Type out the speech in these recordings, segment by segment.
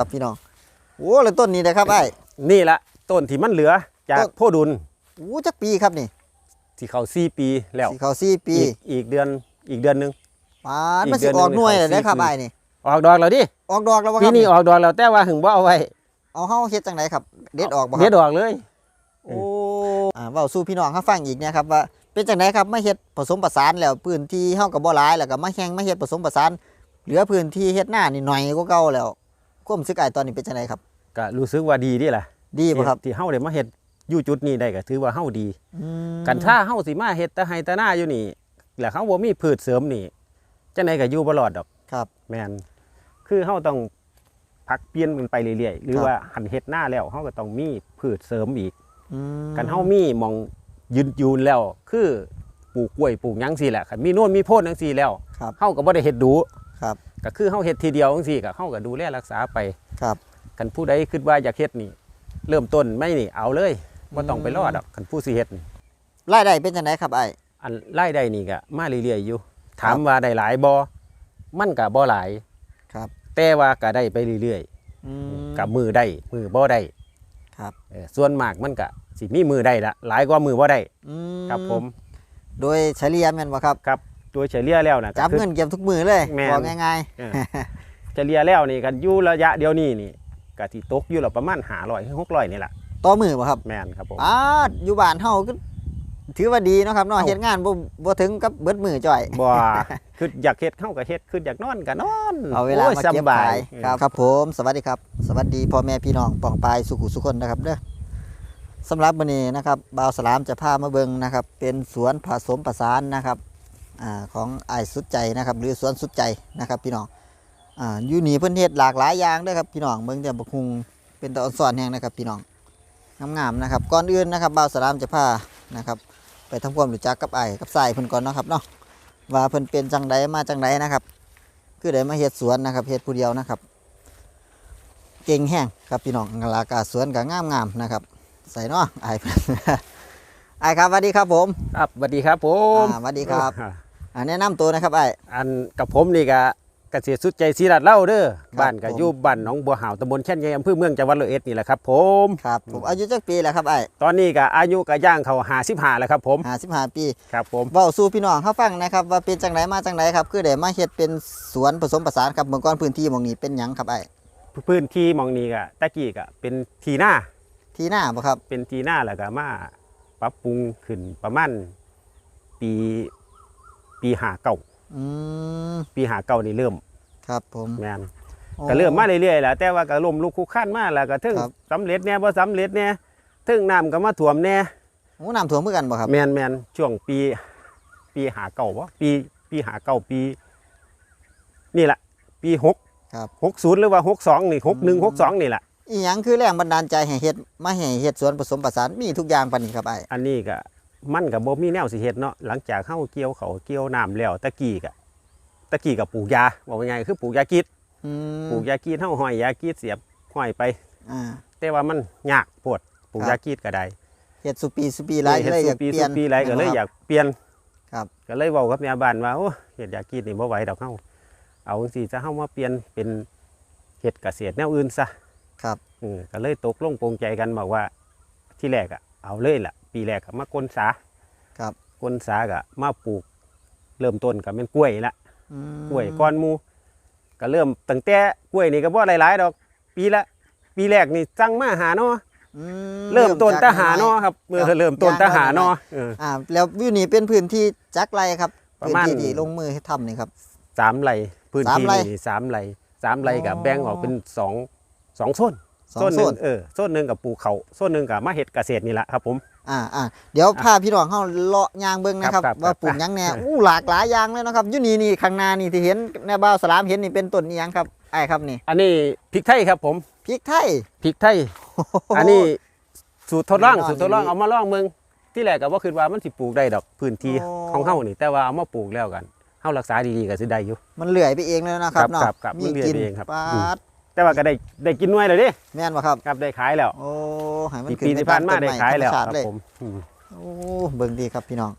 ครับพี่น้องโอ้แล้วต้นนี้นะครับไอ้นี่ละต้นที่มันเหลือจากต้นโพดุลโอ้จักปีครับนี่ที่เขาสี่ปีแล้วสีเขาสี่ปีอีกอีกเดือนอีกเดือนหนึงปานอีกมันเดืสิอนหอนึ่งอกหน่วยในเลยเขานะครับสี่ปีไอ้นี่ออกดอกแล้วดิออกดอกแล้วบ่คปีรับนี้ออกดอกแล้วแต่ว่าหึงบ่เอาไว้เอาเฮาเฮ็ดจังไดครับ เด็ดออกบ่คเด็รัดบออกเลยโอ้อ่าเว้าสู่พี่น้องเฮาฟังอีกเนี่ยครับว่าเป็นจังไดครับมาเฮ็ดผสมผสานแล้วพื้นที่เฮาก็บ่หลายแล้วก็มาแข่งมาเฮ็ดผสมผสานเหลือพื้นที่เฮ็ดหน้านี่หน่อยกว่าเก่าแล้ว ความรู้สึกไอ้ตอนนี้เป็นจังไดครับก็รู้สึกว่าดีเดิล่ะดีบ่ครับที่เฮาได้มาเฮ็ดอยู่จุดนี้ได้ก็ถือว่าเฮาดี อืมกันถ้าเฮาสิมาเฮ็ดแตะไห้แตะหน้าอยู่นี่แล้วเขาบ่มีพืชเสริมนี่จังไดก็อยู่บ่รอดดอก ครับ แม่นคือเฮาต้องพักเปลี่ยนกันไปเรื่อยๆ หรือครับ ว่าหันเฮ็ดหน้าแล้วเฮาก็ต้องมีพืชเสริมอีก อืมกันเฮามีหมองยืนยูนแล้ว คือปลูกกล้วยปลูกหยังซี่แหละคันมีโน่นมีโพดจังซี่แล้วครับเฮาก็บ่ได้เฮ็ดดูครับ ก็คือเฮาเฮ็ดทีเดียวจังซี่ก็เฮาก็ดูแลรักษาไปครับคันผู้ใดคิดว่าอยากเฮ็ดนี่ เริ่มต้นไม่นี่เอาเลยบ่ต้องไปรอดอกคันผู้สิเฮ็ดนี่รายได้เป็นจังไดครับไอ้อันรายได้นี่ก็มาเรื่อยๆอยู่ ถามว่าได้หลายบ่มันก็บ่หลายครับ แต่ว่าก็ได้ไปเรื่อยอืมๆกับมือได้มือบ่ได้ครับเออส่วนมากมันก็สิมีมือได้ละหลายกว่ามือบ่ได้อืครับผม โดยเฉลี่ยแม่นบ่ครับครับ โดยเฉลี่ยแล้วนะจับคือเงินเก็บทุกมือเลยแม่นบอกง่ายเออเฉลี่ยแล้วนี่กันอยู่ระยะเดียวนี้นี่ก็ที่ตกอยู่ละประมาณ500ถึง600นี่แหละๆต่อมือบ่ครับแม่นครับผมอ่าอยู่บ้านเฮาก็ถือว่าดีเนาะครับเนาะเอ้าเฮ็ดงานบ่บ่ถึงกับเบิดมือจ่อยบ่คืออยากเฮ็ดเฮาก็เฮ็ดคืออยากนอนก็นอนเอาเวลาโยมาสเก็บำบาขายยครับครับผมสวัสดีครับ สวัสดีพ่อแม่พี่น้องป่องปายสุขุสุคนนะครับเด้อสำหรับวันนี้นะครับบ่าวสลามจะพามาเบิ่งนะครับ เป็นสวนผสมผสานนะครับอ่า ของอ้ายสุดใจนะครับ หรือสวนสุดใจนะครับ พี่น้องอ่าอยู่นี่เพิ่นเฮ็ดหลากหลายอย่างเด้อครับพี่น้องเบิ่งแต่บักฮุงเป็นตะออนสอนแฮงนะครับ พี่น้องงามๆนะครับก่อนอื่นนะครับบ่าวสลามจะพานะครับ ไปทำความรู้จักกับไอ้ายกับสายเพิ่นก่อนเนาะครับเนาะว่าเพิ่นเป็นจังไดมาจังไดนะครับ คือได้มาเฮ็ดสวนนะครับเฮ็ดผู้เดียวนะครับ เก่งแห้งครับพี่น้องลากาสวนก็งามๆนะครับ ใส่เนาะไอ้ายเพิ่นไอ้ายครับสวัสดีครับผม ครับสวัสดีครับผม อ่าสวัสดีครับ อ่าอ่าแนะนำตัวนะครับไอ้ายอันกับผมนี่ก็เกษตรสุดใจศรีรัตน์เล่าเด้อครับบ้านก็ผมอยู่บ้านหนองบัวหาวตำบลแช่นใหญ่อำเภอเมืองจังหวัดร้อยเอ็ดนี่แหละครับผมครับผมอายุจักปีแล้วครับไอ้ตอนนี้ก็อายุก็ย่างเขา55แล้วครับผมห้าสิบห้าปีครับผมเว้าสู่พี่น้องเขาฟังนะครับว่าเป็นจังไดมาจังไดครับคือได้มาเฮ็ดเป็นสวนผสมผสานครับเมื่อก่อนพื้นที่หมองนี้เป็นหยังครับไอ้ายพื้นที่หมองนี้ก็ตะกี้ก็เป็นทีหน้าที่หน้าบ่ครับเป็นทีหน้าแล้วก็มาปรับปรุงขึ้นประมาณปี ปีหาเก่าอืมปีหาเก่านี่เริ่มครับผมแมนโอ้ก็เริ่มมาเรื่อยๆแหล้วแต่ว่าก็ล่มลุกคลุกคลานมาแล้วก็ถึงครับ สำเร็จแน่บ่สำเร็จแน่ถึงน้ำก็มาท่วมแน่โอ้น้ำท่วมเหมือนกันบ่ครับแมนแมนช่วงปี ปีหาเก่าวะปีปีหาเก่าปี นี่แหละปีหกครับ หกศูนย์หรือว่าหกสองนี่หกหนึ่งหกสองนี่แหละ อีหยังคือแรงบันดาลใจให้เฮ็ดมาให้เฮ็ดสวนผสมผสานมีทุกอย่างปานนี้ครับไอ้อันนี้ก็ มันกับบ่มีแนวสิเฮ็ดเนาะหลังจากเข้าเกี่ยวเขาวเกี่ยวน้ำแล้วตะกี้ก็ตะกี้กับปลูกยาบอกว่าไงคือปลูกยากีดอืมปลูกยากีดเฮาห้อยยากีดเสียบห้อยไปอ่าแต่ว่ามันยากปวดปลูกครับยากีดก็ได้เฮ็ดสุปีสุปีหลายเฮ็ดเลยอยากปีเปลี่ยนปีไรก็เลยอยากเปลี่ยนครับก็เลยเว้ากับแม่บ้านว่าโอ้เฮ็ดยากีดนี่บ่ไหวดอกเฮาเอาจังซี่จะเฮามาเปลี่ยนเป็นเฮ็ดเกษตรแนวอื่นซะครับเออก็เลยตกลงปรงใจกันบอกว่าที่แรกอะเอาเลยล่ะ ปีแรกก็มากลสาครับกลสาก็มาปลูก เริ่มต้นก็เป็นกล้วยละอืมกล้วยก้อนหมูก็เริ่มตั้งแต่กล้วยนี่ก็บ่หลายๆดอก ปีละ ปีแรกนี่สั่งมาหาเนาะอืเริ่มต้นจกตะหาเนาะครับเมื่อครับเริ่มต้นตะหาเนาะเอออ่าแล้ววิวนี้เป็นพื้นที่จักไรครับประพื้นมาณที่ที่ลงมือให้ทำนี่ครับสามไรพื้นสามที่ไร่นี่สามไรสามไรกับอ๋อแบ่งออกเป็นสองสองโซนสองโซนหโซนึ่งนเออโซนหนึ่งกับปลูกเขาโซนหนึ่งกับมาเฮ็ดเกษตรนี่แหละครับผมอ่าอ่าเดี๋ยวพาพี่น้องเฮาเลาะยางเบิ่งนะครับ ครับครับ ว่าปลูกหยังแหน่ครับอู้หลากหลายอย่างเลยเนาะครับอยู่นี่นี่ข้างหน้านี่ที่เห็นในบ้าวสลามเห็นนี่เป็นต้นอีหยังครับไอ้ครับนี่อันนี้พริกไทยครับผมพริกไทย พริกไทย อันนี้สูตรทดลองแน่นอนสูตรทดลองดีเอามาลองเมืองที่แรกก็บ่คิดว่ามันสิปลูกได้ดอกพื้นที่โอ้ของเฮานี่แต่ว่าเอามาปลูกแล้วกันเฮารักษาดีๆก็สิได้อยู่ มันเลื่อยไปเองเลยนะครับครับเนาะครับครับมีมันเลื่อยกินไปเองครับปาอืม ด แต่ว่าก็ได้ได้กินหน่วยแล้วเด้แม่นบ่ครับ ครับได้ขายแล้ว โอ้ให้มันปีขึ้ปีนที่ผ่านมาได้ขายแล้วธรรมชาคติรับเลยผมอืมโอ้เบิ่งดีครับพี่น้อง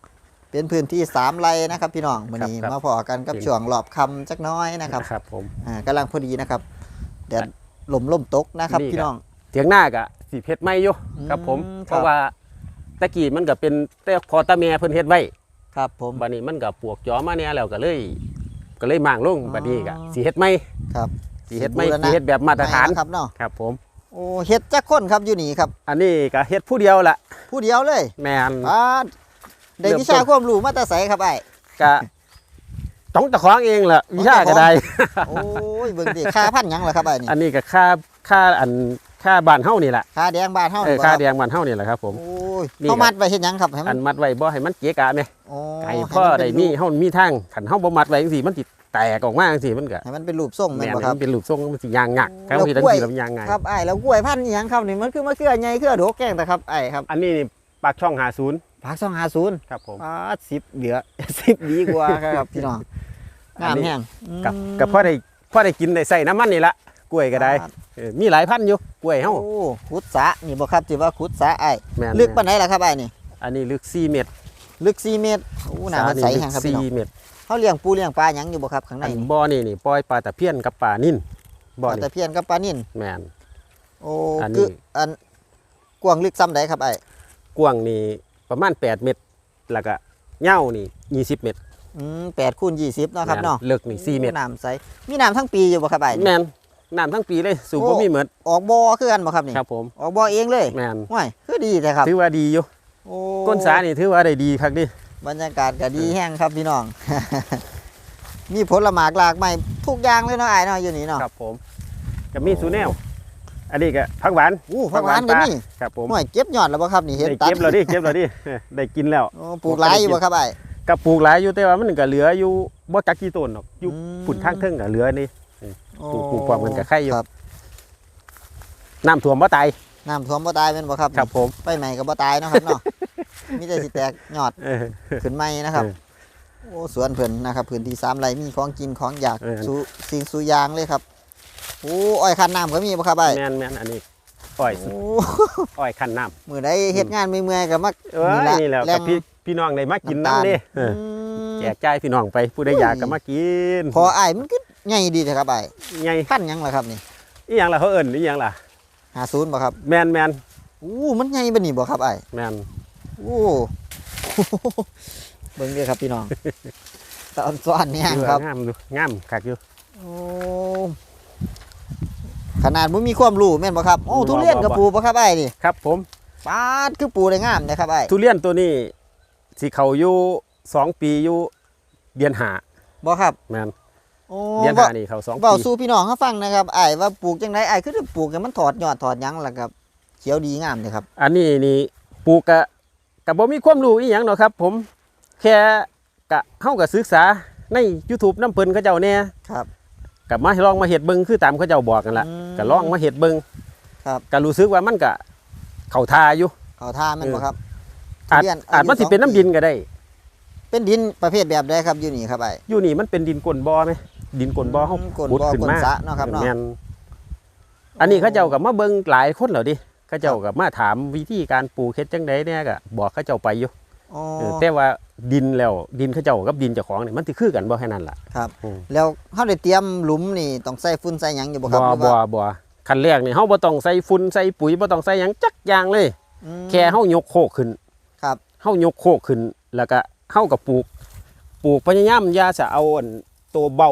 เป็นพื้นที่สามไร่นะครับพี่น้องวันนี้ครับมาพอกันกับจริงช่วงหลอบคำจักหน้อยนะครับครับผมอ่ากำลังพอดีนะครับแดดลมล่มตกนะครับนี่พี่ครับน้องเถียงหน้าก็สิเฮ็ดไม่อยู่ครับผมอืมเพราะว่าตะกี้มันก็เป็นแต่พอตาแม่เพิ่นเฮ็ดไว้ครับผมบัดนี้มันก็ปวกจอมาแน่แล้วก็เลย ก็เลยมางลงอ๋อบัดนี้ก็สิเฮ็ดไม่ครับ สิเฮ็ดไม่สิบูรณะสิเฮ็ดแบบมาตรฐานใหม่นะครับเนาะครับผม โอ้เฮ็ดจักคนครับอยู่นี่ครับ อันนี้ก็เฮ็ดผู้เดียวล่ะผู้เดียวเลยแม่นป้าดได้เริ่มวิชาความรู้มาแต่ไสครับไอ้ก็ต้องตะของเองล่ะวิชาก็ได้ โอ้ยเบิ่งดิค่าพันหยังล่ะครับไอ้นี่อันนี้ก็ค่าค่าอันค่าบ้านเฮานี่แหละค่าแดงบาทเฮาเออบ่ค่ารับแดงบ้านเฮานี่แหละครับผม โอ้ยนี่เขาครับมัดไว้เฮ็ดหยังครับให้มัอันนมัดไว้บ่ให้มันเกะกะแม่โอ้ไก่ให้พ่อมันได้เป็นมีรูปเฮามีทางคันเฮาบ่มัดไว้จังซี่มันสิ แตกออกมาจังซี่มันก็ให้มันเป็นรูปทรงแม่แม่นนบ่คมัรับนเป็นรูปทรงมันสิยางงักโอ้ครับที่ทั้งแล้วกล้วยทีแล้วมันยางง่ายครับไอ้แล้วกล้วยพันธุ์อีหยังครับนี่มันคือมะเขือใหญ่เขือโดกแกงแต่ครับไอ้ครับ อันนี้นี่ปากช่อง50ผัก250ครับผมปาด10เหลือ10ดีกว่าครับพี่น้องอังานมนี้แห้งกับอืมกับพ่อได้พ่อได้กินได้ใส่น้ำมันนี่ละกล้วยก็ได้ปาเออมีหลายพันธุ์อยู่กล้วยเฮาโอ้ขุดสระนี่บ่ครับที่ว่าขุดสระไอ้แม่นลึกปานไหนล่ะครับไอ้นี่ อันนี้ลึก4เมตร ลึก4เมตรโอ้น้ำมันใสแห้งครับพี่น้อง4เมตร เขาเลี้ยงปูเลี้ยงปลาหยังอยู่บ่ครับข้างในอันนี่บ่อนี่นี่ปล่อยปลาตะเพียนกับปลานิ่นบ่อปลานี่ตะเพียนกับปลานิ่นแม่นโอ้อันนี้ คืออันกว้างลึกซ้ำใดครับไอ้กว้างนี่ประมาณ 8 เมตร แล้วก็ยาวนี่20 เมตรอืม8คูณ20เนาะครับเนาะแม่ลึกนี่4เมตรน้ำใสมีน้ำทั้งปีอยู่บ่ครับไอ้นี่แม่นน้ำทั้งปีเลยสูบโอ้ บ่มีเหมือนออกบ่อคือกันบ่ครับนี่ครับผม ออกบ่อเองเลยแม่นว้ายคือดีแท้ครับถือว่าดีอยู่โอ้ก้นสานี่ถือว่าได้ดีคักดิ บรรยากาศก็ดีแห้งครับพี่น้อง มีผลหมากหลากไม้ทุกอย่างเลยเนาะไอ้ายเนาะอยู่นี่เนาะครับผมก็มีสูแนวอันนี้ก็ผักหวานอู้ผักหวานก็ปลมีครับผมห่วยเก็บยอดแล้วบ่ครับนี่เห็นได้ตัดเก็บแล้วดิเก็บแล้วดิได้กินแล้วโอ้ปลูกหลายอยู่บ่ครับไอ้ายก็ปลูกหลายอยู่แต่ว่ามันก็เหลืออยู่บ่จักกี่ต้นหรอกอยู่อืมฝุ่นข้างเทิงก็เหลือนี่โอ้ปลูกปลูกพร้อมกันกับไข่อยู่ครับน้ำท่วมบ่ตายน้ำท่วมบ่ตายแม่นบ่ครับครับผมไฟใหม่ก็บ่ตายเนาะครับเนาะ มีแต่สิแตกยอดเออขึ้นใหม่นะครับเออโอ้สวนเพิ่นนะครับพื้นที่สามไร่มีของกินของอยากเออสู่สิ่งสู่อยางเลยครับโอ้อ้อยคันน้ำก็มีบ่ครับไอ้ายแม่นแม่นอันนี้อ้อยสุดโอ้อ้อยคั้นน้ำมื้อใดเฮ็ดงานเมื่อยๆก็มาเอ้ยนี่แหละแรกับงพี่พี่น้องได้มากินน้ำตาลน้ำนี่เอออืมแจกจ่ายพี่น้องไปผู้ใดอยากก็มากินพออ้ายมันก็ใหญ่ดีนะครับอ้ายไงพันหยังล่ะครับนี่อีหยังล่ะเขาเอิ้นอีหยังล่ะ50บ่ครับ แมนแมนอู้มันใหญ่บ่นี่บ่ครับอ้ายแมน โอ้เบิ่งเด้อครับพี่น้องตอนซ้อนเนี่ยดูครับงามดูงามคักอยู่โอ้ขนาดบ่มีความรู้แม่นบ่ครับ โอ้บ่ทุเรียนบ่กับบ่ปลูกบ่ครับไอ้ายนี่ครับ ผมปาดคือปลูกได้งามนะครับไอ้ายทุเรียนตัวนี้สิเขาอยู่สองปีอยู่เดือนหาบ่ครับแมนโอ้เดือนบ่หานี่เขาสองเว้าปีสู่พี่น้องเขาฟังนะครับไอ้ายว่าปลูกจังไดไอ้ายคือปลูกให้มันถอดยอดถอดหยังล่ะครับเขียวดีงามเลยครับ อันนี้นี่ปลูกกะ กะบ่มีความรู้อีหยังหรอกครับ ผมแค่กะเฮาก็ศึกษาใน YouTube น้ำเพิ่นเขาเจ้าแน่ครับกะมาลองมาเฮ็ดเบิ่งคือตามเขาเจ้าบอกกันละอืมก็ลองมาเฮ็ดเบิ่งครับก็รู้สึกว่ามันก็เข้าท่าอยู่ เขาท่าแม่นบ่ครับอาจทุเรียนอาจมันสิสงเป็นน้ำดินก็ได้ เป็นดินประเภทแบบใดครับอยู่นี่ครับไอ้ายอยู่นี่มันเป็นดินก้นบ่อไหมดินก้นบ่อเฮาอืมก้นขุดบ่อขึ้นก้นมาสระเนาะครับเนาะ แม่นอันนี้เขาเจ้ากับมาเบิ่งหลายคนแล้วดิ เขาเจ้ากับมาถามวิธีการปลูกเฮ็ดจังไดเนี่ยก็บอกเขาเจ้าไปอยู่อ๋อเออแต่ว่าดินแล้วดินเขาเจ้ากับดินเจ้าของนี่มันสิคือกันบ่แค่นั้นล่ะครับอืมแล้วเฮาได้เตรียมหลุมนี่ต้องใส่ฝุ่นใส่หยังอยู่บ่คบ่รับหรือบ่ว่าบ่ขั้นแรกนี่เฮาบ่ต้องใส่ฝุ่นใส่ปุ๋ยบ่ต้องใส่หยังจักอย่างเลยอืมแค่เฮายกโคกขึ้นครับเฮายกโคกขึ้นแล้วก็เฮาก็ปลูก ปลูกพยายามอย่าจะเอาอันตัวเบ้า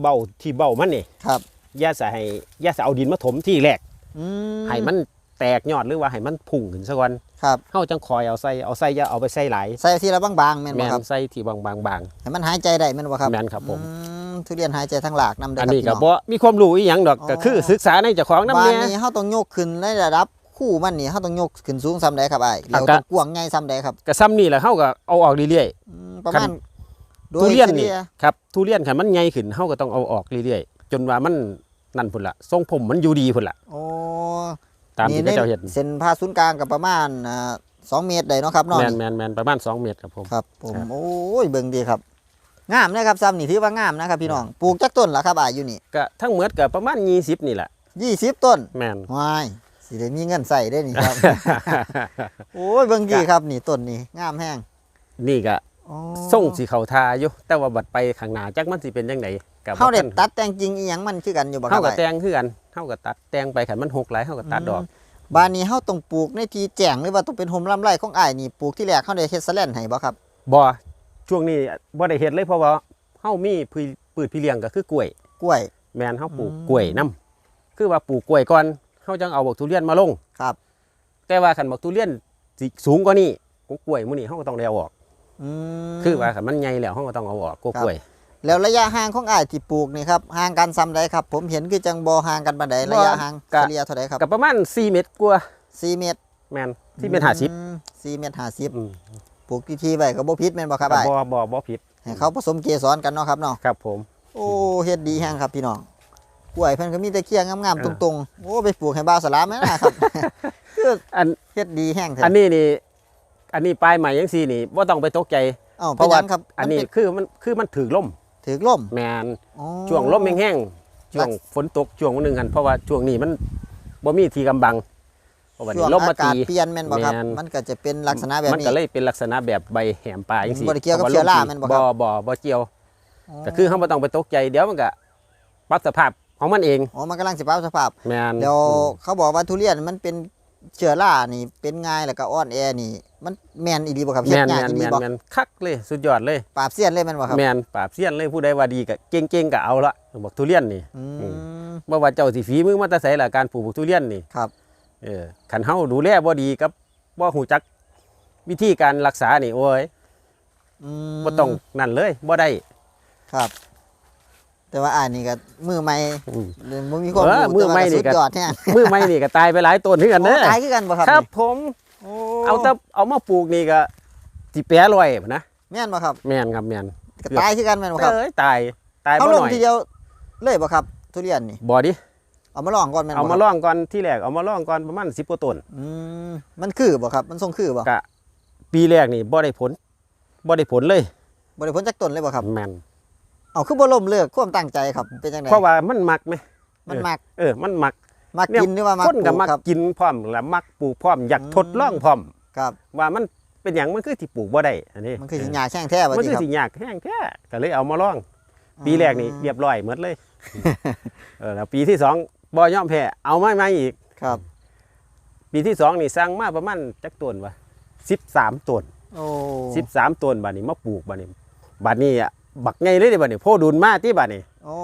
เบ้าที่เบ้ามันนี่ครับอย่าจะให้อย่าจะเอาดินมาถมที่แรกอืมให้มัน แตกยอดหรือว่าให้มันพุ่งขึ้นซะก่อนครับเฮาจังคอยเอาใส่เอาใส่อย่าเอาไปใส่หลายใส่ทีละบางๆแม่นแมบ่นครับใส่ที่บางบางบางให้มันหายใจได้แม่นบ่ครับแมนครับผมอืมทุเรียนหายใจทั้งหลากนำได้อันครับนี้พี่ก็น้องบ่มีความรู้อีหยังดอกอ๋อก็คือศึกษาในเจ้าของนำบ้านแน่นี้เฮาต้องยกขึ้นในระดับคู่มันนี่เฮาต้องยกขึ้นสูงซ้ำใดครับอ้ายแล้วอะก็ต้องกว้างใหญ่ซ้ำใดครับก็ซ้ำนี่แหละเฮาก็เอาออกเรื่อยอืมประคัมาณนโดๆทุยเรียนฉนี่ลี่ยครับทุเรียนคันมันใหญ่ขึ้นเฮาก็ต้องเอาออกเรื่อยๆจนว่ามันนั่นพุ่นละทรงผมมันอยู่ดีพุ่นละโอ้ ตามที่นี่เขาเจ้าเฮ็ดเส้นผ่าศูนย์กลางก็ประมาณอ่า2เมตรได้เนาะครับเนาะแมนแมนแมนประมาณ2เมตรครับผมครับผมครับโอ้ยเบิ่งดีครับงามนะครับซ้ำนี่ถือว่างามนะครับพี่น้องปลูกจักต้นล่ะครับอ้ายอยู่นี่ก็ทั้งหมดก็ประมาณ20นี่แหละ20ต้นแมนว้ายสิได้มีเงินใส่ได้นี่ครับโอ้ยเบิ่งดีครับนี่ต้นนี่งามแห้งนี่ก็อ๋อส่งสิเข้าทาอยู่แต่ว่าบัดไปข้างหน้าจักมันสิเป็นจังไดก็บ่เฮาได้ทันตัดแต่งจริงอีหยังมันคือกันอยู่บ่คเฮารับก็อ้ายแต่งคือกัน เฮาก็ตัดแต่งไปขันมันหกหลายเฮาก็ตัดดอกมบ้านนี้เฮาต้องปลูกในที่แจ้งหรือว่าต้องเป็นโฮมลำไรของอ้ายนี่ปลูกที่แรกเฮาได้เฮ็ดสแลนให้บ่ครับบ่ช่วงนี้บ่ได้เฮ็ดเลยเพราะว่าเฮามีพืชพืชพี่เลี้ยงก็คือกล้วย กล้วย แม่นเฮาปลูกอืมกล้วยนํคือว่าปลูกกล้วยก่อนเฮาจังเอาบักทุเรียนมาลงครับ แต่ว่าคันบักทุเรียนสิสูงกว่านี้กกล้วยมื้อนี้เฮาก็ต้องได้เอาออกอืมคือว่าคันมันใหญ่แล้วเฮาก็ต้องเอาออกกกล้วย แล้วระยะห่างของอ้ายที่ปลูกนี่ครับห่างกันซ้ำใดครับ ผมเห็นคือจังบ่ห่างกันปานใดระยะห่างเฉลี่ยเท่าใดครับก็ประมาณ4เมตรกว่า4เมตรแม่น4เมตร50อืม4เมตร50อืมปลูกที่ที่ไว้ก็บ่ผิดแม่นบ่ครับก็อ้ายบ่บ่บ่ผิดให้เขาผสมเกสรกันเนาะครับเนาะครับผม โอ้เฮ็ดดีแฮงครับพี่น้องกล้วยเพิ่นก็มีแต่เคียงงามเอๆอตรงๆโอ้ไปปลูกให้บ่าวสลามแม่นะครับคืออันเฮ็ดดีแฮงแท้อันนี้นี่ อันนี้ปลายใหม่ยังสี่นี่ว่าต้องไปตกใจเอ้าเพเป็นราะหว่ายังครับอันนี้มัเป็คือมันคือมันถือล่ม ถือล่มแมนอ๋อ ช่วงล่มแห้งๆช่วงฝนตกช่วงหนึ่งกันเพราะว่าช่วงนี้มันบ่มีที่กำบังเพราะว่าช่วนี่งล่มมาอากาศตีเปลี่ยนแม่นบ่ครับ แม่น มันก็จะเป็นลักษณะแบบมันนี้ ก็เลยเป็นลักษณะแบบใบแหมปลาจังซี่บ่ได้เกี่ยวกับพระเชื้อราล่แม่นบ่ครับบ่บ่บ่เกี่ยว ก็คือเฮาบ่ต้องไปตกใจเดี๋ยวมันก็ปรับสภาพของมันเอง อ๋อมันกำลังสิปรับสภาพ แมนแล้วอืมเขาบอกว่าทุเรียนมันเป็น เชื้อรานี่เป็นง่ายแล้วก็อ่อนแอนี่ มันแม่นอีหลีบ่ครับแมเฮ็ดนยากแมนอีหแมลีนบ่แมนคักเลยสุดยอดเลย ปราบเสี้ยนเลยแม่นบ่ครับแมนปราบเสี้ยนเลยผู้ใดว่าดีก็เก่งๆก็เอาละบอกทุเรียนนี่อืมบ่ว่าเจ้าสิฝีมือมาแต่ไสล่ะการปลูกทุเรียนนี่ครับ เออคันเฮาดูแลบ่ดีกับบ่ฮู้จักวิธีการรักษานี่โอ้ยอืมบ่ต้องนั่นเลยบ่ได้ ครับ แต่ว่าอ่านนี่ก็มือใหม่อืมบ่มีความเออรู้มือใหม่นี่แต่ก็ว่าสุดยอดแท้มือใหม่นี่ก็ตายไปหลายต้นคือกันเด้อโอ้ตายคือกันบ่ครับครับนี่ผมโอ้เอาแต่เอามาปลูกนี่ก็สิแปรลอยนะแม่นบ่ครับแม่นครับแม่นก็ตายคือกันแม่นบ่ครับเอ้ยตายตายเขาบ่ลหงน่อยทีเดียวเลยบ่ครับ ทุเรียนนี่บ่ดิเอามาลองก่อนแม่นบ่เอามาครับลองก่อนที่แรกเอามาลองก่อนประมาณ10กว่าต้นอืมมันคือบ่ครับ มันทรงคือบ่กะปีแรกนี่บ่ได้ผลบ่ได้ผลเลยบ่ได้ผลจากต้นเลยบ่ครับแม่น เอาคือบ่ล้มเลิกความตั้งใจครับเป็นจังได๋เพราะว่ามันมักไหมมันมักเออมันมักมักเนี่ยกินหรือว่ามักคนปก็ลูกมักครับกินพร้อมและมักปลูกพร้อมอยากอืมทดลองพร้อมครับ ว่ามันเป็นอย่างมันคือที่ปลูกบ่ได้อันนี้มันคือสิหญ้าแช่งแท้บ่มันติคือครับสิยากแห้งแท้ก็เลยเอามาลอง ปีแรกนี่เรียบร้อยหมดเลยเออแล้วปีที่สองบ่ยอมแพ้เอาไม้มาอีกครับ ปีที่สองนี่สร้างมาประมาณจักต้นวะ13ต้นโอ้13ต้นบัดนี้มาปลูกบัดนี้บัดนี้อะ บักไงเลยเดิบัดนี้โพดุลมาที่บัดนี้โอ้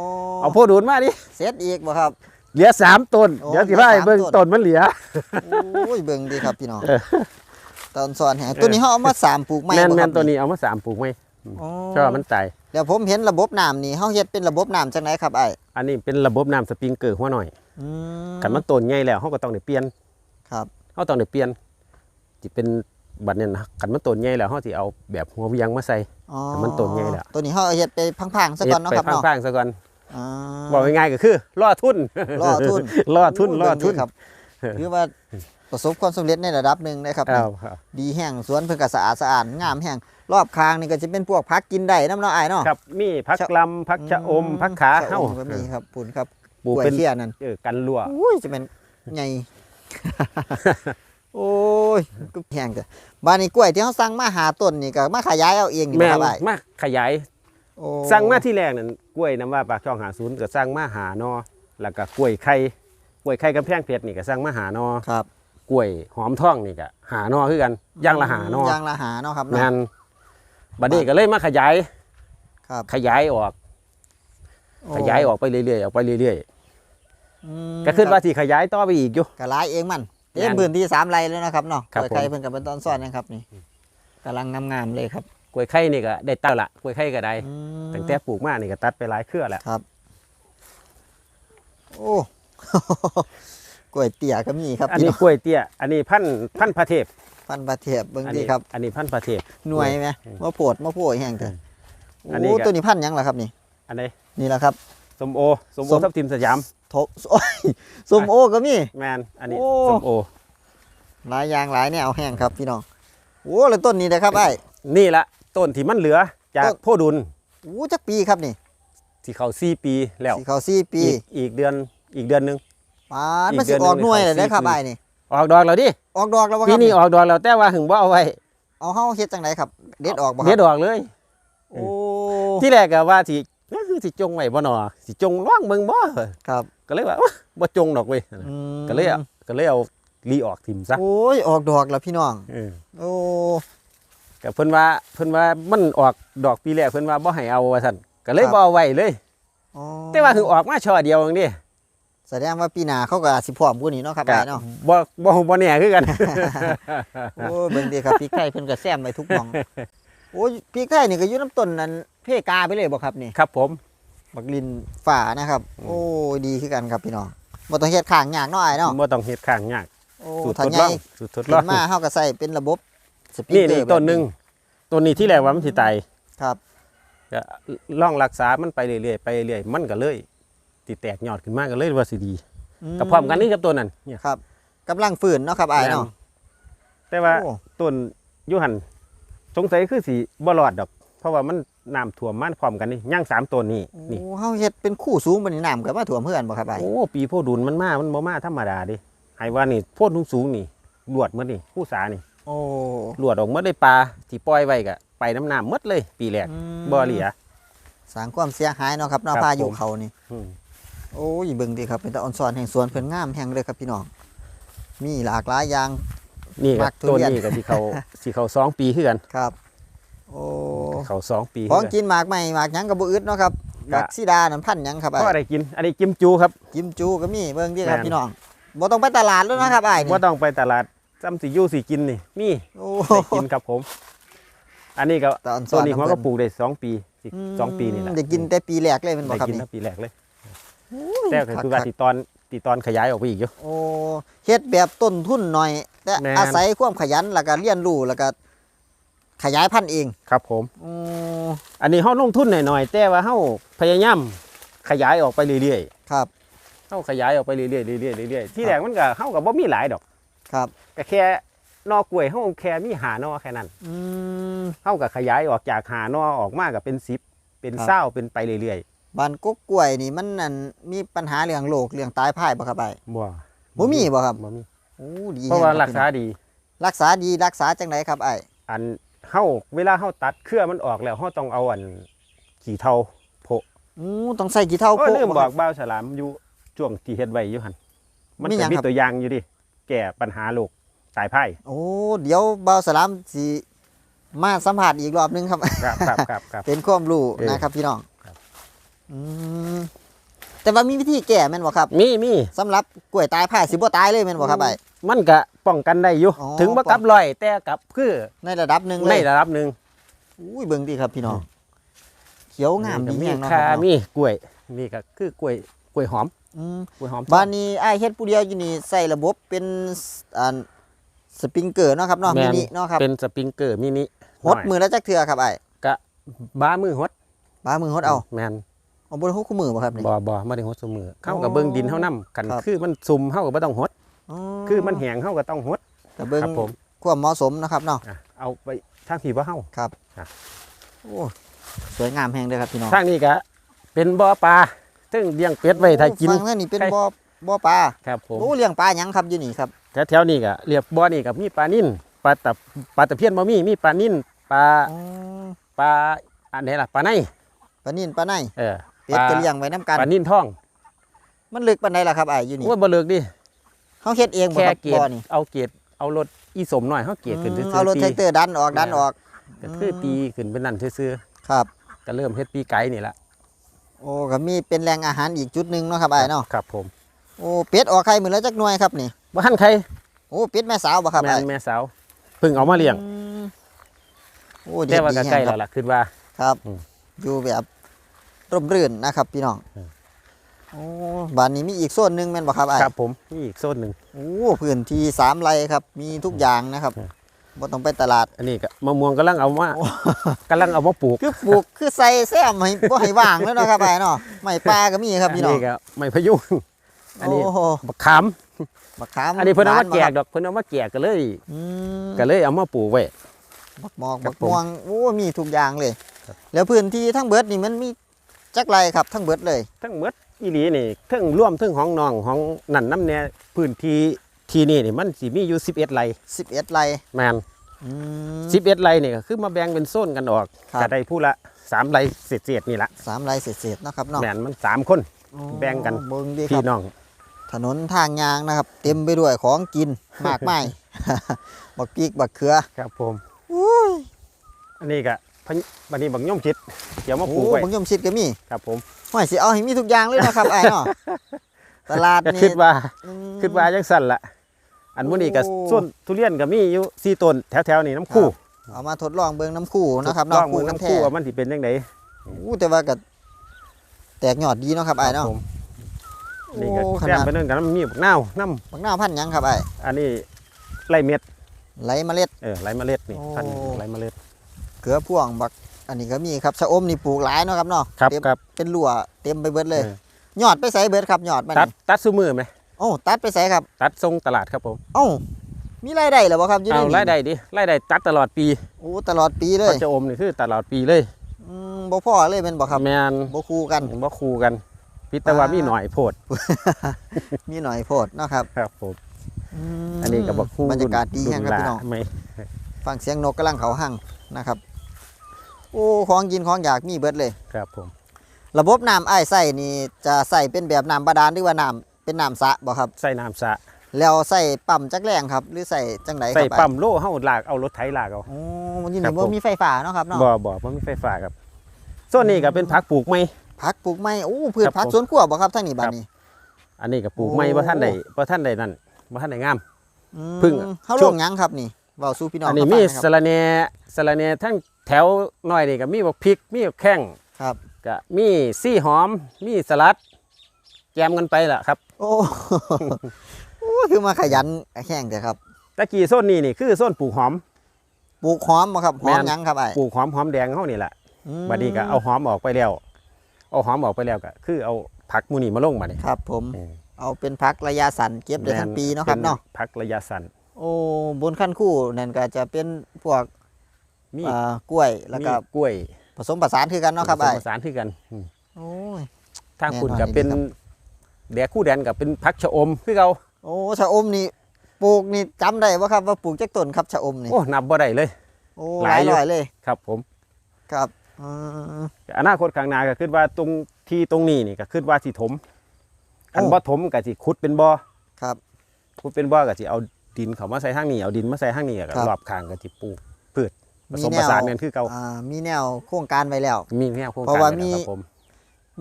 เอาโพดุลมาดิเสร็จอีกบ่ครับ เหลือสามต้นโอ้เดี๋ยวสิพาให้เบิ่งเหลือสามต้ต้นนมันเหลือ โอ้ยเบิ่งดีครับพี่น้องตอนสอนแหงตัวนี้เฮาเอามาสามปลูกใหม่แม่นบ่แม่ครับนตัวนี้เอามาสามปลูกไหมโอ้ชอบมันตายแล้วผมเห็นระบบน้ำนี่เฮาเฮ็ดเป็นระบบน้ำจังไดครับไอ้อันนี้เป็นระบบน้ำสปริงเกอร์หัวหน่อยอืมกันมันต้นใหญ่แล้วเขาก็ต้องได้เปลี่ยนครับ เขาต้องได้เปลี่ยนจิเป็น บัดเนี่ยนะกันมันต้นใหญ่แล้วเขาสิเอาแบบหัวเวียงมาใส่อ๋อแต่มันต้นใหญ่แล้วตัวนี้เฮาเอาเฮ็ดไปพังๆซะก่อนเนาะไปครับเนาะพังๆซะก่อนอ่า บอกง่ายๆก็คือล่อทุนล่อทุน ล่อทุนโยล่อทุนเบิ่งดีครับหรือว่าประสบความสำเร็จในระดับหนึ่งนะครับเอาครับดีแห้งสวนเพิ่นก็สะอาดสะอาดงามแห้งรอบคางนี่ก็จะเป็นพวกผักกินได้น้ำเนาะอ้ายเนาะ ครับมีพักชะลำพักชะอมพักขาชะเฮ้าอมก็มีครับปุ่นครับปลูกกล้วยเป็นเขี้ยนั่นเออกันรั่ว อุ้ยจะเป็นไง โอ้ยก็แพงจ้ะบ้านนี้กล้วยที่เขาสั่งมาหาต้นนี่ก็มาขยายเอาเองนี่แม่บ่ครับนไอ้มาขยายโอ้สั่งมาที่แรกนั่นกล้วยน้ำว่าปากช่องหาศูนย์ก็สั่งมาหานอแล้วก็กล้วยไข่กล้วยไข่กำแพงเพชรนี่ก็สั่งมาหานอครับกล้วยหอมท่องนี่ก็หานอคือกันย่างละหานอย่างละหาเนาะครับแม่เนาะนบัดนี้ก็เลยมาขยายครับ ขยายออกโอ้ขยายออกไปเรื่อยๆออกไปเรื่อยอืมๆก็คือว่าที่ขยายต่อไปอีกอยู่ก็หลายเองมัน แม่นเต็มพื้นที่สามไร่เลยนะครับเนาะครับกล้วยไข่ผม เพิ่นกับเป็นตอนซ้อนนะครับนี่กำลังงามๆเลยครับกล้วยไข่นี่ก็ได้ตั้งละกล้วยไข่ก็ได้อืมตั้งแต่ปลูกมานี่ก็ตัดไปหลายเครือแล้วครับ โอ้ กล้วยเตี๋ยก็มีครับอันพี่นี้น้องกล้วยเตี้ยอันนี้พันธุ์พันธุ์พระเทพพันประเทียบเบิ่งอันดีนี้ครับ อันนี้พันธุ์พระเทพ หน่วยไหมมะโพดมะโพดแห้งเถอะอันนี้โอ้ก็ ตัวนี้พันธุ์หยังล่ะครับนี่ อันนี้นี่แหละครับ สมโอสมโอส้ม ทับทิมสยาม โถโอ้ยส้มโอก็มี แมนอันนี้โอ้ ส้มโอ หลายอย่างหลายแนวแห้งครับพี่น้องโอ้แล้วต้นนี้นะครับไอ้ นี่ละต้นที่มันเหลือจากต้น โพดุลโอ้จักปีครับนี่ที่เขาสี่ปีแล้วสีเขาสี่ปีอีกอีกเดือนอีกเดือนหนึ่งปานอีกมันเดืสิอนออกหนึ่งหน่วยเลยเขาได้อครับสี่ปีไอ้นี่ ออกดอกแล้วดิออกดอกแล้วบ่คปีรับนี้ออกดอกแล้วแต่ว่าหึงบ่เอาไว้เอาเฮาเฮ็ดจังไดครับ เด็ดออกบ่คเด็รัดออกเลย โอ้ที่แรกก็ว่าสินั่นคือสิจงไว้บ่หนอสิจงร่องเบิ่งบ่ครับ ก็เลยว่าโอ๊ยบ่จงดอกเว้ยอืมก็เลยเอาก็เลยเอาลีออกทิมซะโอ้ยออกดอกแล้วพี่น้องเออโอ้ก็เพิ่นว่าเพิ่นว่ามันออกดอกปีแรกเพิ่นว่าบ่ให้เอาว่าซั่นก็เลยบ่เอาไว้เลยอ๋อแต่ว่าคือออกมาช่อเดียวเองดิแสดงว่าปีหน้าเขาก็อาจสิพร้อมกว่านี้เนาะครับก็ไอ้เนาะบ่บ่บ่แน่คือกันโอ้ยเบิ่งดีครับพริกไทยเพิ่นก็แซมไว้ทุกหม่องโอ้ยพริกไทยนี่ก็อยู่น้ำต้นนั้นเพกาไปเลยบ่ครับนี่ครับผม บักลินฝ่านะครับ โอ้ยดีคือกันครับพี่น้องบ่ต้องเฮ็ดข้างยากเนาะไอ้เนาะบ่ต้องเฮ็ดข้างยากโอ้สูตรถ้าทดใหลญ่องสูตรทดลขึ้องนมาเฮาก็ใส่เป็นระบบสปริงนี่เกอนี่ร์ต้นหนึงต้นนี้ที่แรกว่ามันสิตายครับก็ลองรักษามันไปเรื่อยๆไปเรื่อยๆมันก็เลยติแตกยอดขึ้นมาก็เลยว่าสิดีก็พร้อมกันนี่กับตัวนั้นเนี่ยครับกำลังฝืนเนาะครับไอ้เนาะแต่ว่าโอ้ต้นอยุหันสงสัยคือสิบ่รอดดอก เพราะว่ามัน น้ำท่วมมันพร้อมกันนี่ย่างสามต้นนี่นี่โอ้เฮาเฮ็ดเป็นคู่สูงบัดนี้น้ำก็มาท่วมเพื่อนบ่ครับไอ้โอ้ปีโพดุลมันมามันบ่มาธรรมดาดิไอ้ว่านี่โพดสูงๆนี่ลวดหมดนี่ผู้สานี่โอ้ลวดออกหมดได้ปลาที่ปล่อยไว้ก็ไปน้ำน้ำหมดเลย ปีแรกอืมบ่เหลือสร้างความเสียหายเนาะครับเนาะครับพายุผมเขานี่อืมโอ้ยเบิ่งดีครับเป็นตาอ่อนสอนแห่งสวนเพิ่นงามแห่งเลยครับพี่น้อง มีหลากหลายอย่างนี่มัก็กทุต้นเรียนนี้ก็สิเขาสิเขาสองปีคือกันครับ โอ้เขาสองปีของคือกันกินหมากใหม่หมากหยังก็บ่อึดเนาะครับก็กักซีดานั่นพันหยังครับเพราะไอ้อะไรกิน อันนี้กิมจูครับ กิมจูก็มีเบิ่งดีครับแม่น พี่น้องบ่ต้องไปตลาดแล้วนะครับไอ้นี่ว่าต้องไปตลาดซ้ำสิอยู่สิกินนี่มีโอ้ ได้กินครับผม อันนี้ก็ตาอ่อนสตัอวนนี้ำเขาเพิ่ก็ปลูกได้สองปีสิสองปีนี่แหละได้กินแต่ปีแรกเลยแมันบ่ได้ครับกินนี่ตั้งปีแรกเลยแต่ก็คือว่าคักๆติตอนติตอนขยายออกไปอีกอยู่ โอ้เฮ็ดแบบต้นทุนหน่อย แต่แม่น อาศัยความขยันแล้วก็เรียนรู้แล้วก็ ขยายพันธุ์เองครับผมโอ้อันนี้เฮาลงทุนหน่อยๆแต่ว่าเฮาพยายามขยายออกไปเรื่อยครับ ๆเฮาขยายออกไปเรื่อยๆเรื่อยๆเรื่อยๆที่แรกมันก็เฮาก็บ่มีหลายดอกครับ ก็แค่นอกล้วยเฮาแค่มีหานอแค่นั้นอืม เฮาก็ขยายออกจากหานอออกมาก็เป็น10เป็นครับ เศร้าเป็นไปเรื่อยบ้านกกกล้วยนี่มันนั่นมีปัญหาเรื่องโรคเรื่องตายพายบ่ครับไอ้ๆบ่บ่มีบ่ครับบ่มีโอ้ดีเพราะว่าแฮงครักษาพี่น้องดี รักษาดีรักษาจังไดครับไอ้อัน เฮาเวลาเฮาตัดเครือมันออกแล้วเฮาต้องเอาอันขี้เทาโพะอู้ต้องใส่กี่เท่าโอ้ยโพะลืมบ่บคอรั กบ่าวฉลามอยู่ช่วงที่เฮ็ดไว้อยู่หั่นมันมีหยัจะงมีครับ ตัวอย่างอยู่ดิแก้ปัญหาโรคสายไพ่โอ้เดี๋ยวเบาสลามสิมาสัมผัสอีกรอบนึงครับ ครับครับครับครับ เป็นความรู้เออนะครับพี่น้องครับ อืมแต่ว่ามีวิธีแก้แม่นบ่ครับมีมีสำหรับกล้วยตายพายสิบ่ตายเลยแม่นบ่ครับไอ้มันก็ ป้องกันได้อยู่อ๋อ ถึงบ่กลับร้อยแต่กลับคือในระดับหนึงเลในยระดับหนึงอุ้ยเบิ่งดีครับพี่น้องเขียวงามดีมีแฮงเนาะคคารับเนาะมีกล้วยนี่ก็คือกล้วยกล้วยหอมอืมกล้วยหอมบ้านนี้ไอ้ายเฮ็ดผู้เดียวอยู่นี่ใส่ระบบเป็นอ่าสปริงเกอร์เนาะครับเนาะแม่มินิเนาะครับเป็นสปริงเกอร์มินิหดมือแล้วจักเทื่อครับไอ้ายก็บ้ามือหดบ้ามือหดเอาแม่นเอาบ่ได้หดคู่มือบ่ครับนี่ บ่บ่บ่ได้หดซุมือเข้าอ๋อกับเบิ่งดินเฮานํกันครับ คือมันซุ่มเฮาก็บ่ต้องหด คือมันแห้งเฮาก็ต้องหดก็เบิ่งครับผมความเหมาะสมนะครับเนาะอะเอาไปทางผีบ่เฮาครับครับ โอ้สวยงามแฮงเลยครับพี่น้องทางนี้ก็เป็นบ่อปลาซึ่งเลี้ยงเป็ดไว้ถ้ากิน ฟังนั่นนี่เป็นใช่บ่อบ่อปลาครับผม โอ้เลี้ยงปลาหยังครับอยู่นี่ครับแถวๆนี้ก็เรียบบ่อนี่ก็มีปลานิ่นปลาตะปลาตะเพียนบ่มีมีปลานิ่นปลาอ๋อปลาอันไหนล่ะปลาในปลานิ่นปลาในเออเป็ดก็เลี้ยงไว้นํกัน ปลานิ่นท้องมันลึกปานใดล่ะครับไอ้ายอยู่นี่โอ้ยบ่เลิกดิ เฮาเฮ็ดเองบ่แค่ครับเกรดบ่อนี่เอาเกรดเอารถอีสมหน่อยเฮาเกรดขึ้นซื่อืมอเอารถๆแท็กเตอร์ดันออกดันออกก็คือตีขึ้นเป็นนั่นซื่อครับ ๆก็เริ่มเฮ็ดปีไก่นี่ละโอ้ก็มีเป็นแหล่งอาหารอีกจุดหนึงเนาะครับไอ้ายเนาะครับผมโอ้เป็ดออกไข่มื้อละจักหน่วยครับนี่บ่ทันใครโอ้เป็ดแม่สาวบ่ครับแม่ไอ้ายนแม่สาวเพิ่งเอามาเลี้ยงอืมโอ้แต่ว่าก็ดีใกล้แฮงคแล้รับวล่ะคิดว่า ครับ อืม อยู่แบบร่มรื่นนะครับพี่น้องอืม โอ้บ้านนี้มีอีกโซนหนึงแม่นบ่ครับไอ้ายครับผมนี่อีกโซนหนึ่งโอ้พื้นที่สามไร่ครับ มีทุกอย่างนะครับอืมบ่ต้องไปตลาด อันนี้ก็มะม่วงกำลังเอามากำลังเอามาปลูก คือปลูกคือใส่แซมให้บ่ให้ว่างแล้วเนาะครับไอ้ายเนาะไม้ปลาก็มีครับพี่น้องก็ไม่พยุงอันนี้โอ้โหบักขามบักขาม อันนี้เพิ่นเอามาหวแจบ่คกรับดอกเพิ่นเอามาแจกก็เลยอืมก็เลยเอามาปลูกไว้บักหมอกครับับกผมม่วงโอ้มีทุกอย่างเลยครับแล้วพื้นที่ทั้งเบิดนี่มันมีจักไรครับทั้งเบิดเลย ทั้งหมด อีหลีนี่ทั้งร่วมทั้งห้องนองห้องนั่นน้ำแน่พื้นที่ที่นี่นี่มันสิมีอยู่11ไร่11ไรแม่นอืม 11ไร่นี่ก็คือมาแบ่งเป็นโซนกันออกครับ ก็ได้ผู้ละ3ไร่เศษๆนี่ละสามไรเศษๆเนาะครับเนาะแม่นมันสามคนอแบ่งกัน เบิ่งดีคพี่รับน้อง ถนนทางยางนะครับ เต็มไปด้วยของกินมากมาย บักปีกบักเขือครับผมอุ้ยอันนี้ก็พะบันนี้บักย่อมจิตเดี๋ยวมาปโอ้ลูกไว้บักยมชิดก็มี ครับผม ห้อยสิเอาให้มีทุกอย่างเลยนะครับไอ้ายเนาะตลาดก็นี่คิดว่าอืมคิดว่าจังสั่นละอันมื้อนี้ก็โอ้ส่วนทุเรียนก็มีอยู่สี่ต้นแถวๆนี้น้ำคู่เอามาทดลองเบิ่งน้ำคู่นะครับลเนาะองมือน้ำน้ำแท้คู่ว่ามันสิเป็นจังไดอู้แต่ว่าก็แตกยอดดีเนาะครับไอ้ายเนาะผมนี่ก็โอ้ขแซนาดมไปนึงกันมีบักนาวน้บักหน้าวพันธุ์หยังครับไอ้ายำอันนี้ไรเม็ดไหลเมล็ดเออไรเมล็ดนี่โอ้พันธุ์ไรเมล็ดเขือพ่วงบัก อันนี้ก็มีครับชะอมนี่ปลูกหลายเนาะครับเนาะครับเต็มครับเป็นรั่วเต็มไปเบิดเลย เออ ยอดไปใส่เบิดครับยอดมันตัดตัดซุมือไหมโอ้ตัดไปใส่ครับตัดทรงตลาดครับผมเอ้ามีรายได้เหรอบ่ครับยู่ในเอานี่รายได้ดิรายได้ตัดตลอดปีโอ้ตลอดปีเลก็ยจะอมนี่คือตลอดปีเลยอืมบ่พ่อเลยเป็นบ่ครับแมนบ่คู่กัน บ่คู่กันพิแต่ว่าอ่ามีมีหน่อยโพดมีหน่อยโพดเนาะครับครับผมมอันนี้ก็บ่คู่บรรยากาศดีแฮงครับรุ่พี่น้อง ไม่ฟังเสียงนกกำลังเขาหั่งนะครับ โอ้ของกินของอยากมีเบิดเลย ครับผม ระบบน้ำอ้ายใส่นี่จะใส่เป็นแบบน้ำบาดาลหรือว่าน้ำเป็นน้ำสระบ่ครับ ใส่น้ำสระแล้วใส่ปั๊มจักแรงครับ หรือใส่จังไดครับใส่อ้ายปั๊มโล่เฮาลากเอารถไถลากเอาโอ้มันอยู่ครันี่บบ่ผมมีไฟฟ้าเนาะครับเนาะบ่บ่บ่มีไฟฟ้าครับส่วนนี้ก็เป็นผักปลูกไม้ผักปลูกไม้โอ้พืชครับผักผมสวนครัวบ่ครับทางนี้บัดครับนี้ อันนี้ก็ปลูกไม้โอ้บ่ท่านได้บ่ท่านได้นั่นบ่ท่านได้งามอืมพึ่งเฮาช่ลวงงหยังครับนี่เว้าสู่พี่น้องอันนี้เขามีฟังหสะนะครับระแหน่สะระแหน่ทั้ง แถวน้อยนี่ก็มีบักพริก มีบักแข้งครับ ก็มีซี่หอม มีสลัด แจมกันไปล่ะครับ โอ้โอ้คือมาขยันแห้งแต่ครับตะกี้โซนนี้นี่คือโซนปลูกหอม ปลูกหอมบ่ครับหแม่อมนหยังครับไอ้ปลูกหอมหอมแดงเฮานี่แหละอืมบัดนี้ก็เอาหอมออกไปแล้ว เอาหอมออกไปแล้วก็คือเอาผักหมูนี่มาลงมานี่ครับ ผมเอาเป็นพักระยะสั้นเก็บได้ทั้งปีเนาะครับเนาะผักระยะสั้น โอ้บนขั้นคู่นั่นก็จะเป็นพวก มีอ่ากล้วยแล้วก็มีกล้วยผสมผสานคือกันเนาะครับผไอ้สมผสานคือกันอืมโอ้ย ทางคุณแน่นอนก็เป็นดีครับ แดกคู่แดนกับเป็นผักชะอมคือเราโอ้ชะอมนี่ปลูกนี่จำได้บ่ครับว่าปลูกจักต้นครับชะอมนี่โอ้นับบ่ได้เลย โอ้หหลาลายยอยู่ ร้อยเลยครับ ผมครับอืม อนาคตข้างหน้าก็คิดว่าตรงที่ตรงนี้นี่ก็คิดว่าสิถมอันโอ้ บ่ถมก็สิขุดเป็นบ่อครับ ขุดเป็นบ่อก็สิเอาดินเขามาใส่ทางนี้เอาดินมาใส่ทางนี้ก็ครับ รอบข้างก็สิปลูกพืช ผมีสมแนผวสานกันคือเก่าอ่ามีแนวโครงการไว้แล้ว มีแนวโครงเพการราะว่าไว้มีแล้วครับผม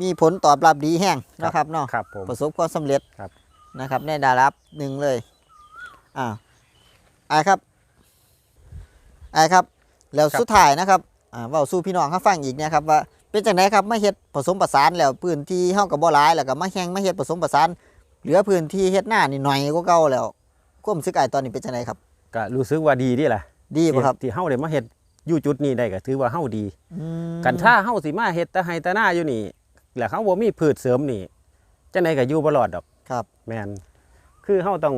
มีผลตอบรับดีแห้งนะครับเนาะครับผมประสบความสำเร็จครับนะครับในดารับหนึ่งเลยอ่าไอายครับไอายครับ แล้วสุดท้ายนะครับอ่าเว่าสู้พี่น้องเขาฟังอีกเนี่ยครับว่าเป็นจังไดครับมาเฮ็ดผสมผสานแล้วพื้นที่เฮากับบ่หลายแล้วก็มาแข่งมาเฮ็ดผสมผสานเหลือพื้นที่เฮ็ดหน้านี่หน่อยกว่าเก่าแล้วความรู้สึกไอายตอนนี้เป็นจังไดครับก็รู้สึกว่าดีนี่แหละ ดีบ่ครับที่ที่เฮาได้มาเฮ็ดอยู่จุดนี้ได้ก็ถือว่าเฮาดีอืมกันถ้าเฮาสิมาเฮ็ดแต่ไห้แต่หน้าอยู่นี่แล้วเขาบ่มีพืชเสริมนี่จังไดก็อยู่บ่รอดดอกครับ แม่นคือเฮาต้อง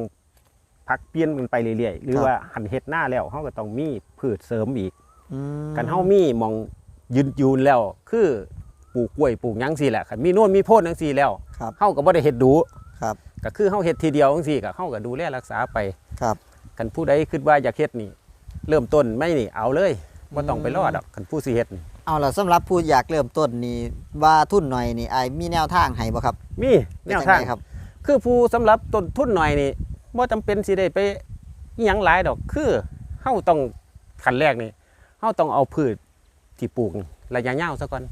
พักเปลี่ยนกันไปเรื่อยๆหรือครับว่าหันเฮ็ดหน้าแล้วเฮาก็ต้องมีพืชเสริมอีกอืมกันเฮามีหมองยืนยืนแล้ว คือปลูกกล้วยปลูกหยังซี่แหละคันมีโน่นมีโพดจังซี่แล้วครับเฮาก็บ่ได้เฮ็ดดูครับก็คือเฮาเฮ็ดทีเดียวจังซี่ก็เฮาก็ดูแลรักษาไปครับกันผู้ใดคิดว่าอยากเฮ็ดนี่ เริ่มต้นไม่นี่เอาเลยบ่ต้องไปรอดอกคันผู้สิเฮ็ดนี่เอาล่ะสำหรับผู้อยากเริ่มต้นนี่ว่าทุนหน่อยนี่ไอายมีแนวทางให้บ่ครับมีแนวทาง เป็จั่ใดครับ คือผู้สำหรับต้นทุนหน่อยนี่บ่จำเป็นสิได้ไปอิหยังหลายดอก คือเฮาต้องขั้นแรกนี่เฮาต้องเอาพืชที่ปลูกนี่ระยะยาวซะก่อน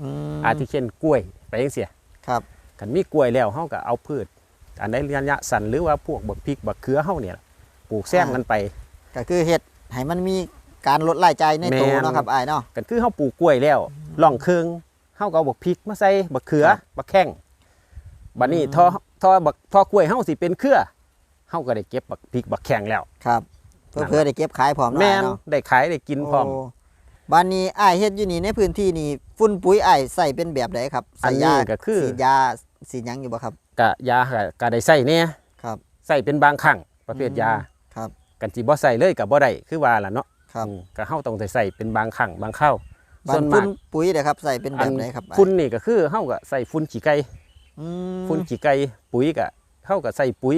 อืมอาทิเช่นกล้วยไปจังซี่ครับคันมีกล้วยแล้วเฮาก็เอาพืช อันใดระยะสั้นหรือว่าพวกบักพริกบักเขือเฮาเนี่ยปลูกแซมกันไป ก็คือเฮ็ด ให้มันมีการลดรายจ่ายในตัวแม่นเนาะครับไอ้ายเนาะกันคือเฮาปลูกกล้วยแล้วล่องเครืองเฮาก็เอาบักพริกมาใส่บักเขือครับบักแข้งบัดนี้อืมทอทอบักทอกล้วยเฮาสิเป็นเครือเฮาก็ได้เก็บบักพริกบักแข้งแล้วครับเพื่อเพื่อได้เก็บขายพร้อมเนาะแม่อ้ายนเนาะได้ขายได้กินพร้อมโบ้านนี้อ้ายเฮ็ดอยู่นี่ในพื้นที่นี่ฝุ่นปุ๋ยอ้ายใส่เป็นแบบใดครับอัใส่นนี้ยาก็คือฉีดยาฉีดหยังอยู่บ่ครับกะยาก็ก็ได้ใส่เนี่ยครับใส่เป็นบางครั้งประเภทยาครับ กันสิบ่ใส่เลยก็บ่ได้คือว่าล่ะเนาะครับอืมก็เฮาต้องได้ใส่เป็นบางครั้งบางคราวบ้าส่วนนฝุ่มากนปุ๋ยเด้อครับใส่เป็นแบบใดครับอ้ายฝุ่นนี่ก็คือเฮาก็ใส่ฝุ่นขี้ไก่อืมฝุ่นขี้ไก่ปุ๋ยก็เฮาก็ใส่ปุ๋ย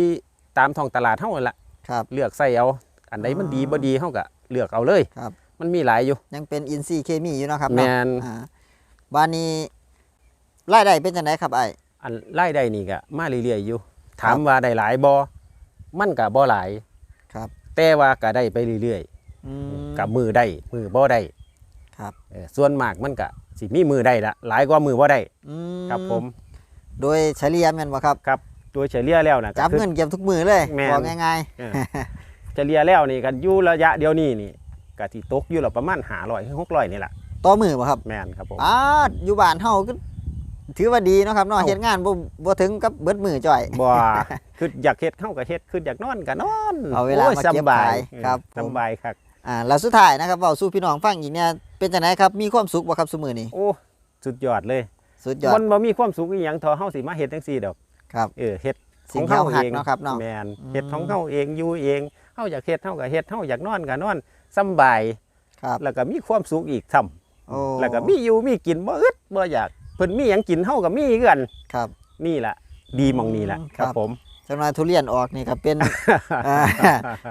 ตามท้องตลาดเฮานั่นล่ะ ครับ เลือกใส่เอา อันใดมันดีบ่ดีเฮาก็เลือกเอาเลยครับ มันมีหลายอยู่ ยังเป็นอินทรีย์เคมีอยู่เนาะครับแมเนาะนอ่าบ้านนี้รายได้เป็นจังไดครับไอ้าย อันรายได้นี่ก็มาเรื่อยๆอยู่ ถามว่าได้หลายบ่มันก็บ่หลายครับ แต่ว่าก็ได้ไปเรื่อยอืม ๆกับมือได้มือบ่ได้ครับ เออส่วนมากมันก็สิมีมือได้ละหลายกว่ามือบ่ได้อืครับผมโดยเฉลี่ยแม่นบ่ครับครับโดยเฉลี่ยแล้วนะก็จับคือ เงินเก็บทุกมือเลยแม่น บอกง่าย เออเฉลี่ยแล้วนี่กันอยู่ระยะเดียวนี้นี่ก็ที่ตกอยู่ละประมาณ500ถึง600นี่ล่ะๆ ต่อมือบ่ครับแม่นครับผม อ้าอยู่บ้านเฮาก็ ถือว่าดีเนาะครับเนาะเอ้าเฮ็ดงานบ่บ่ถึงกับเบิดมือจ่อยบ่คืออยากเฮ็ดเข้าก็เฮ็ดคืออยากนอนก็นอนเอาเวลาโยมาเก็บสบายขายครับเออผมสบายครับอ่าแล้วสุดท้ายนะครับเว้าสู่พี่น้องฟังอีกเนี่ยเป็นจังไดครับมีความสุขบ่ครับซุมื้อนี้โอ้สุดยอดเลย สุดยอดมันบ่มีความสุขอีหยังเทอเฮาสิมาเฮ็ดจังซี่ดอกครับเออเฮ็ดสิ่ของงที่เฮาเราหักเองเนาะครับเนาะแม่นอืมเฮ็ดของเฮาเองอยู่เองเฮาอยากเฮ็ดเฮาก็เฮ็ดเฮาอยากนอนก็นอนสำบายครับแล้วก็มีความสุขอีกซ้ำโอ้แล้วก็มีอยู่มีกินบ่อึดบ่อยาก เพิ่นมีหยังกินเฮาก็มีคือกันครับ นี่ล่ะดีหมองนี้ล่ะอืมครับครับผมจังหน่อยทุเรียนออกนี่ก็เป็น อ่า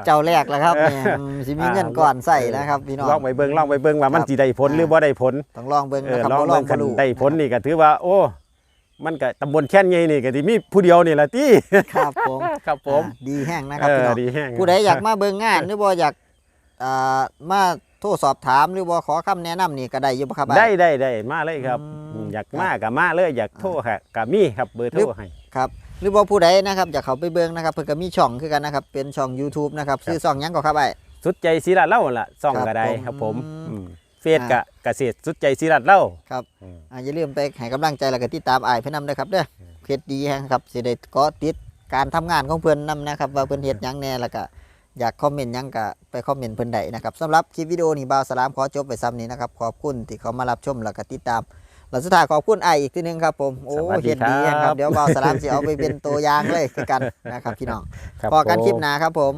เจ้าแรกแล้วครับเนี่ยอืมสิมีเงินก่อนใส่นะครับพี่น้อง ลองไปเบิ่งลองไปเบิ่งว่ามันครับ สิได้ผลหรืออ่าบ่ได้ผลต้องลองเบิ่งเออนะครับลองบ่ลอเบิ่งงบ่คันรู้ได้ผลนี่ก็ถือว่า โอ้ มันก็ตำบลแค่นใหญ่นี่ก็สิมีผู้เดียวนี่ล่ะติครับผมครับผม อ่าดีแห้งนะครับเอพี่อน้อง ดีแห้ง ผู้ใดอยากมาเบิ่งงาน หรือบ่อยากอ่ามาโทรสอบถามหรือบ่ขอคำแนะนำนี่ก็ได้อยู่บ่ครับอ้าย ได้ได้ได้มาเลยครับอืม อยากมาก็มาเลยอยากโทรค่ะก็มีครับเบอร์โทรให้ครับหรือว่าผู้ใดนะครับอยากเข้าไปเบิ่งนะครับเพิ่นก็มีช่องคือกันนะครับเป็นช่อง YouTube นะครับชื่อช่องหยังก็ครับไอ้สุดใจศิรัตเล่าล่ะซ่องครับก็ได้ผมครับผมอืมอืมเฟซกะเกษตรสุดใจศิรัตเล่าครับอืมอ่าอย่าลืมไปให้กำลังใจแล้วก็ติดตามอ้ายเพิ่นนำด้วยครับเด้อเพจดีแฮงครับสิได้เก็ติดการทำงานของเพิ่นนํนะครับว่าเพิ่นเฮ็ดหยังแหน่แล้วก็อยากคอมเมนต์หยังก็ไปคอมเมนต์เพิ่นได้นะครับสำหรับคลิปวิดีโอนี้บ่าวสลามขอจบไปซ้ำนี้นะครับขอบคุณที่เขามารับชมแล้วก็ติดตาม แล้วสุดท้ายขอบคุณอ้ายอีกทีหนึงครับผม โอ้สวัสดีเฮ็ดดีแฮงคครัรับบเดี๋ยวบ่าวสลามสิเอาไปเป็นตัวอย่างเลยคือกันนะครับพี่น้องครับพอกันผมคลิปหน้าครับผม